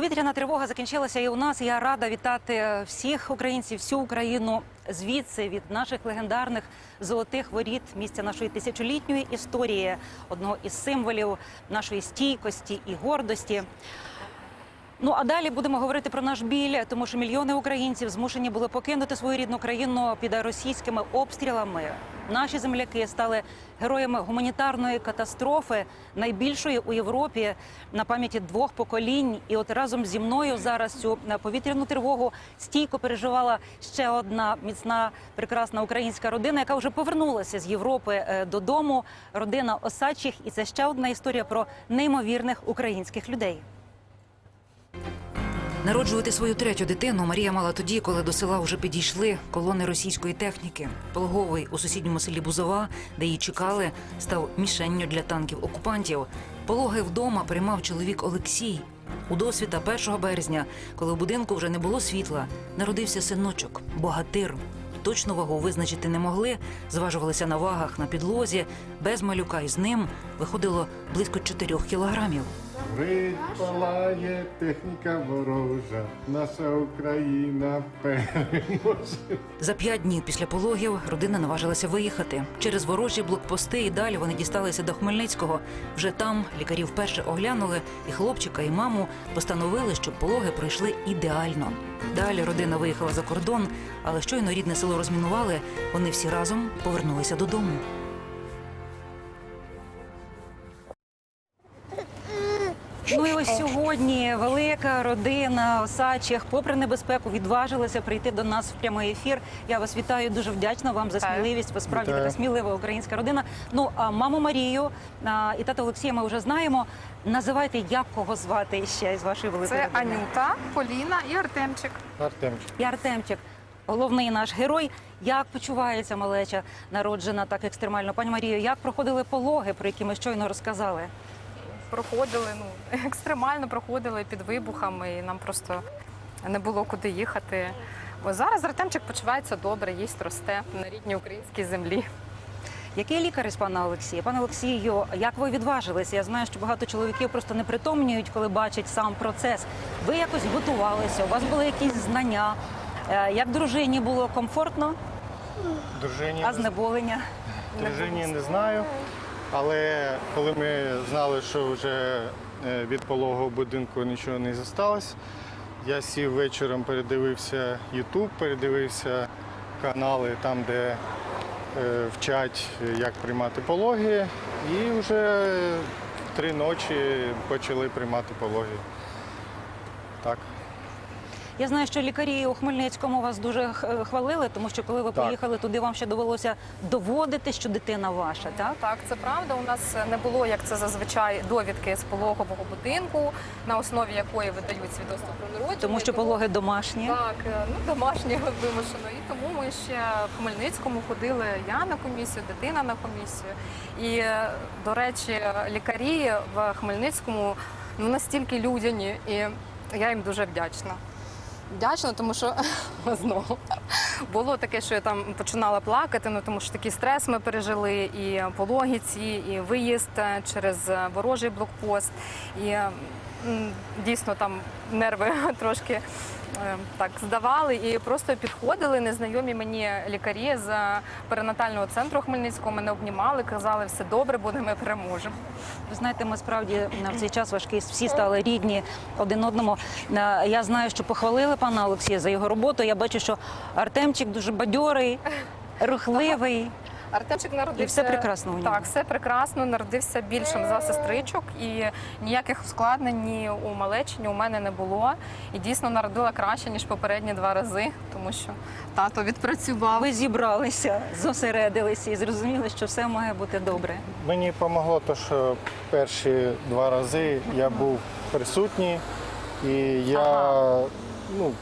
Повітряна тривога закінчилася і у нас. Я рада вітати всіх українців, всю Україну звідси від наших легендарних золотих воріт, місця нашої тисячолітньої історії, одного із символів нашої стійкості і гордості. Ну а далі будемо говорити про наш біль, тому що мільйони українців змушені були покинути свою рідну країну під російськими обстрілами. Наші земляки стали героями гуманітарної катастрофи, найбільшої у Європі на пам'яті двох поколінь. І от разом зі мною зараз цю повітряну тривогу стійко переживала ще одна міцна, прекрасна українська родина, яка вже повернулася з Європи е, додому. Родина Осадчих, і це ще одна історія про неймовірних українських людей. Народжувати свою третю дитину Марія мала тоді, коли до села вже підійшли колони російської техніки. Пологовий у сусідньому селі Бузова, де її чекали, став мішенню для танків окупантів. Пологи вдома приймав чоловік Олексій. У досвіта 1 березня, коли в будинку вже не було світла, народився синочок, богатир. Точну вагу визначити не могли, зважувалися на вагах на підлозі. Без малюка і з ним виходило близько 4 кілограмів. Горить, палає техніка ворожа, наша Україна переможе. За п'ять днів після пологів родина наважилася виїхати через ворожі блокпости. І далі вони дісталися до Хмельницького. Вже там лікарі вперше оглянули і хлопчика, і маму постановили, щоб пологи пройшли ідеально. Далі родина виїхала за кордон, але щойно рідне село розмінували. Вони всі разом повернулися додому. Ну і ось сьогодні велика родина Осачих, попри небезпеку, відважилася прийти до нас в прямий ефір. Я вас вітаю, дуже вдячна вам за сміливість. Ви справді така смілива українська родина. Ну а маму Марію а, і тата Олексія ми вже знаємо. Називайте, як кого звати ще з вашої великої Це родини. Анюта, Поліна і Артемчик. Артемчик. І Артемчик, головний наш герой. Як почувається малеча, народжена так екстремально? Пані Марію, як проходили пологи, про які ми щойно розказали? Проходили, ну екстремально проходили під вибухами, і нам просто не було куди їхати. Бо зараз Артемчик почувається добре, їсть росте на рідній українській землі. Який лікар із пана Олексія? Пане Олексію, як ви відважилися? Я знаю, що багато чоловіків просто не притомнюють, коли бачать сам процес. Ви якось готувалися, у вас були якісь знання. Е, Як дружині було комфортно, Дружині, а знеболення? дружині не знаю. Але коли ми знали, що вже е, від пологового будинку нічого не зосталось, я сів вечором, передивився YouTube, передивився канали там, де е, вчать, е, як приймати пологи. І вже три ночі почали приймати пологи. Так. Я знаю, що лікарі у Хмельницькому вас дуже хвалили, тому що коли ви Так. поїхали туди, вам ще довелося доводити, що дитина ваша, так? Так, це правда. У нас не було, як це зазвичай, довідки з пологового будинку, на основі якої видають свідоцтво про народження. Тому що пологи домашні. Так, е, ну домашнього вимушено. І тому ми ще в Хмельницькому ходили я на комісію, дитина на комісію. І, е, до речі, лікарі в Хмельницькому ну, настільки людяні, і я їм дуже вдячна. Вдячна, тому що знову було таке, що я там починала плакати, ну тому що такий стрес ми пережили, і пологи ці, і виїзд е, через е, ворожий блокпост. І дійсно там нерви трошки е, так здавали, і просто підходили незнайомі мені лікарі з перинатального центру Хмельницького. Мене обнімали, казали, все добре, буде, ми переможемо. Ви знаєте, ми справді в цей час важкий всі стали рідні один одному. Е, Я знаю, що похвалили пана Олексія за його роботу. Я бачу, що Артемчик дуже бадьорий, рухливий. Артемчик народився І все прекрасно у нього? Так, все прекрасно. Народився більшим за сестричок, і ніяких ускладнень ні у малечі, ні у мене не було. І дійсно народила краще ніж попередні два рази, тому що тато відпрацював. Ви зібралися, зосередилися і зрозуміли, що все має бути добре. Мені допомогло те, що перші два рази я був присутній, і я Ага. ну,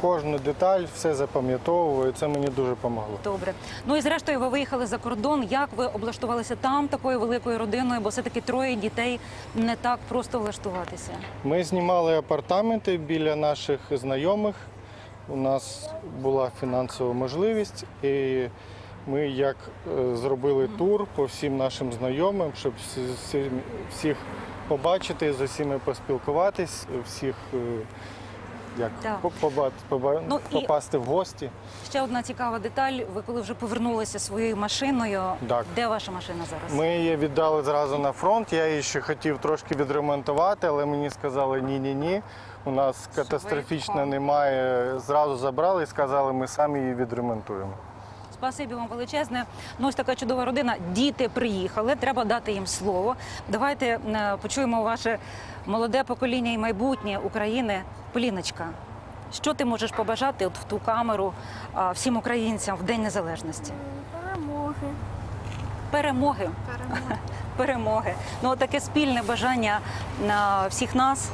кожну деталь все запам'ятовую. Це мені дуже допомогло. Добре. Ну і зрештою, ви виїхали за кордон. Як ви облаштувалися там такою великою родиною? Бо все-таки троє дітей не так просто влаштуватися. Ми знімали апартаменти біля наших знайомих. У нас була фінансова можливість, і Ми як е, зробили тур по всім нашим знайомим, щоб всі- всі- всіх побачити, з усіма поспілкуватись, всіх е, як Так. по- поба- поба- Ну, і- попасти в гості. Ще одна цікава деталь. Ви коли вже повернулися своєю машиною, Так. де ваша машина зараз? Ми її віддали зразу на фронт. Я її ще хотів трошки відремонтувати, але мені сказали ні-ні ні. У нас катастрофічно немає. Зразу забрали і сказали, ми самі її відремонтуємо. Спасибі вам величезне. Ну, ось така чудова родина. Діти приїхали, треба дати їм слово. Давайте е, почуємо ваше молоде покоління і майбутнє України. Поліночка, що ти можеш побажати от в ту камеру всім українцям в День Незалежності? Перемоги. Перемоги. Перемоги. перемоги. Ну, таке спільне бажання всіх нас.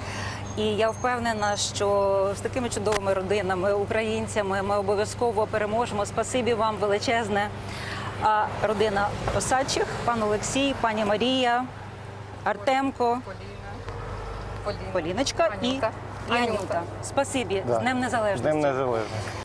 І я впевнена, що з такими чудовими родинами, українцями, ми обов'язково переможемо. Спасибі вам величезне. А родина Осадчих, пан Олексій, пані Марія, Артемко, Поліна. Поліна. Поліночка і, Анюта. і Анюта. Анюта. Спасибі Да. з Днем З Незалежності. Днем Незалежності.